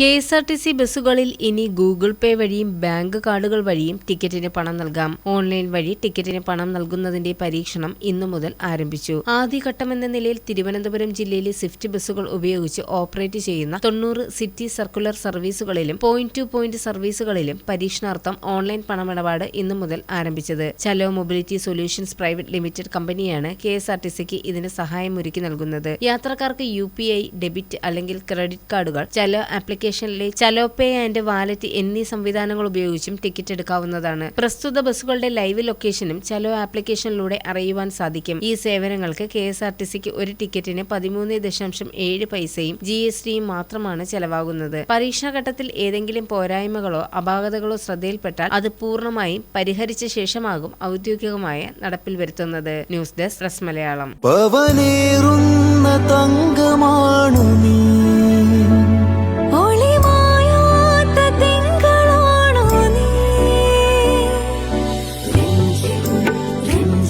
K S R T C ബസ്സുകളിൽ ഇനി Google പേ വഴിയും ബാങ്ക് കാർഡുകൾ വഴിയും ടിക്കറ്റിന് പണം നൽകാം. ഓൺലൈൻ വഴി ടിക്കറ്റിന് പണം നൽകുന്നതിന്റെ പരീക്ഷണം ഇന്നു മുതൽ ആരംഭിച്ചു. ആദ്യഘട്ടമെന്ന നിലയിൽ തിരുവനന്തപുരം ജില്ലയിലെ സ്വിഫ്റ്റ് ബസ്സുകൾ ഉപയോഗിച്ച് ഓപ്പറേറ്റ് ചെയ്യുന്ന തൊണ്ണൂറ് സിറ്റി സർക്കുലർ സർവീസുകളിലും പോയിന്റ് ടു പോയിന്റ് സർവീസുകളിലും പരീക്ഷണാർത്ഥം ഓൺലൈൻ പണമിടപാട് ഇന്നു മുതൽ ആരംഭിച്ചത്. Chalo mobility solutions private limited കമ്പനിയാണ് കെ എസ് ആർ ടി സിക്ക് ഇതിന് സഹായമൊരുക്കി നൽകുന്നത്. യാത്രക്കാർക്ക് യു പി ഐ ഡെബിറ്റ് അല്ലെങ്കിൽ ക്രെഡിറ്റ് കാർഡുകൾ ചലോ ആപ്ലിക്കേഷനിലെ ചലോ പേ ആൻഡ് വാലറ്റ് എന്നീ സംവിധാനങ്ങൾ ഉപയോഗിച്ചും ടിക്കറ്റ് എടുക്കാവുന്നതാണ്. പ്രസ്തുത ബസ്സുകളുടെ ലൈവ് ലൊക്കേഷനും ചലോ ആപ്ലിക്കേഷനിലൂടെ അറിയുവാൻ സാധിക്കും. ഈ സേവനങ്ങൾക്ക് കെ എസ് ആർ ടി സിക്ക് ഒരു ടിക്കറ്റിന് പതിമൂന്ന് ദശാംശം ഏഴ് പൈസയും ജി എസ് ടിയും മാത്രമാണ് ചെലവാകുന്നത്. പരീക്ഷണഘട്ടത്തിൽ ഏതെങ്കിലും പോരായ്മകളോ അപാകതകളോ ശ്രദ്ധയിൽപ്പെട്ടാൽ അത് പൂർണമായും പരിഹരിച്ച ശേഷമാകും ഔദ്യോഗികമായ നടപ്പിൽ വരുത്തുന്നത്. News desk press Malayalam. തങ്കമാണു